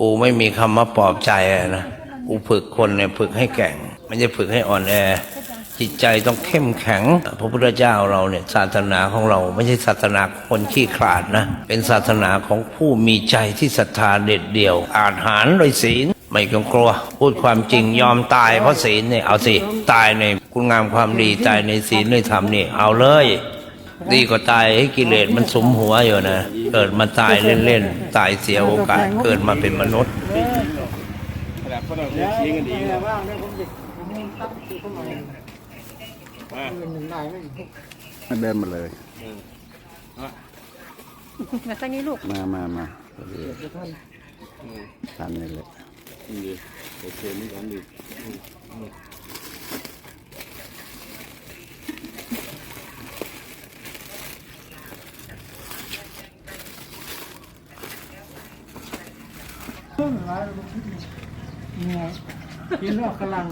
กูไม่มีคำมาปลอบใจนะกูฝึกคนเนี่ยฝึกให้แก่ง ไม่ใช่ฝึกให้อ่อนแอ จิตใจต้องเข้มแข็ง พระพุทธเจ้าเราเนี่ยศาสนาของเราไม่ใช่ศาสนาคนขี้ขลาดนะ เป็นศาสนาของผู้มีใจที่ศรัทธาเด็ดเดี่ยว อาจหารด้วยศีลไม่ต้องกลัว พูดความจริงยอมตายเพราะศีลเนี่ยเอาสิ ตายในคุณงามความดีตายในศีลในธรรมนี่เอาเลย ดีกว่าตายให้กิเลสมันสมหัวอยู่นะ เกิดมาตายเล่นๆ ตายเสียโอกาส เกิดมาเป็นมนุษย์ขนาดพวกเราเลี้ยงกันดีแต่ว่าเนี่ยผมจะผมตั้งคือเข้ามามาเงินหนึ่งได้ไหมเดินมาเลยมาทางนี้ลูก มามามาพอดีทันนี่แหละดีโอเคนี่ของดี เครื่อะไรเนี่ยกินแล้วกำลัง